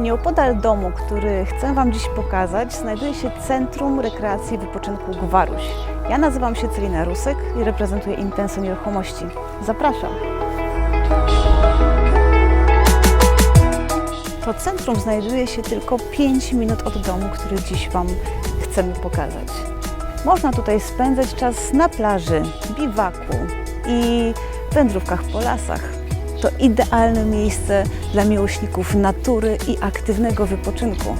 Nieopodal domu, który chcę Wam dziś pokazać, znajduje się Centrum Rekreacji i Wypoczynku Gwaruś. Ja nazywam się Celina Rusek i reprezentuję Intenso Nieruchomości. Zapraszam! To centrum znajduje się tylko 5 minut od domu, który dziś Wam chcemy pokazać. Można tutaj spędzać czas na plaży, biwaku i wędrówkach po lasach. To idealne miejsce dla miłośników natury i aktywnego wypoczynku.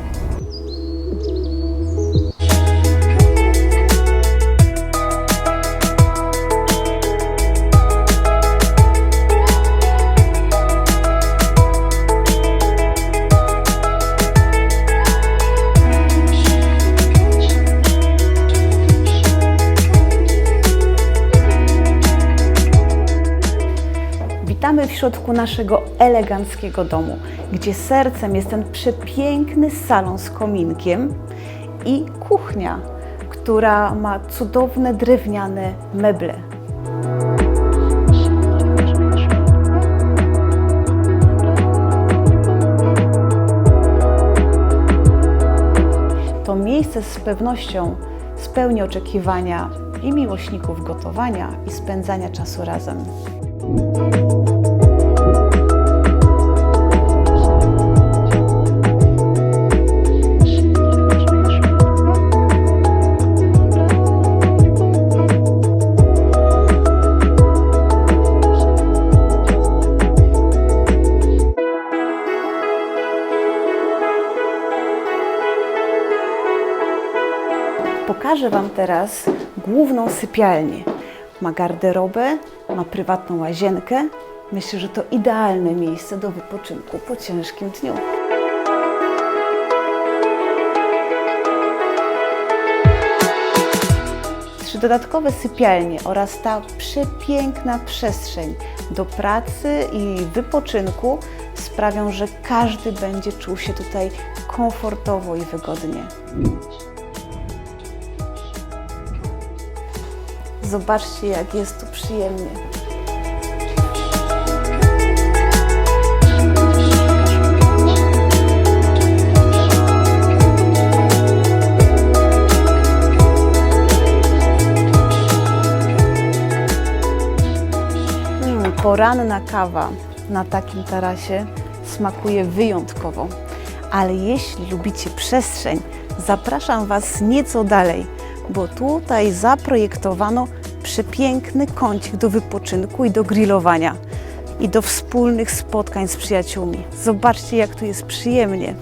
Witamy w środku naszego eleganckiego domu, gdzie sercem jest ten przepiękny salon z kominkiem i kuchnia, która ma cudowne drewniane meble. To miejsce z pewnością spełni oczekiwania i miłośników gotowania i spędzania czasu razem. Pokażę Wam teraz główną sypialnię. Ma garderobę, ma prywatną łazienkę. Myślę, że to idealne miejsce do wypoczynku po ciężkim dniu. Trzy dodatkowe sypialnie oraz ta przepiękna przestrzeń do pracy i wypoczynku sprawią, że każdy będzie czuł się tutaj komfortowo i wygodnie. Zobaczcie, jak jest tu przyjemnie. Mm, poranna kawa na takim tarasie smakuje wyjątkowo. Ale jeśli lubicie przestrzeń, zapraszam Was nieco dalej, bo tutaj zaprojektowano przepiękny kącik do wypoczynku i do grillowania i do wspólnych spotkań z przyjaciółmi. Zobaczcie, jak tu jest przyjemnie.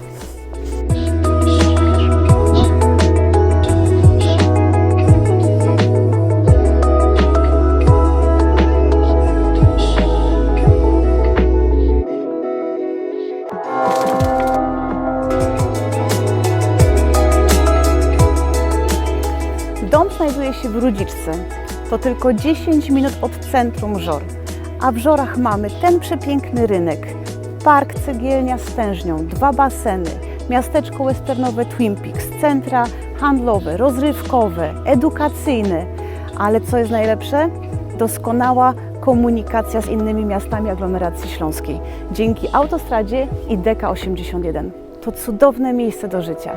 Dom znajduje się w Rudziczce. To tylko 10 minut od centrum Żor. A w Żorach mamy ten przepiękny rynek, park Cegielnia z dwa baseny, miasteczko westernowe Twin Peaks, centra handlowe, rozrywkowe, edukacyjne. Ale co jest najlepsze? Doskonała komunikacja z innymi miastami aglomeracji śląskiej. Dzięki autostradzie i DK81. To cudowne miejsce do życia.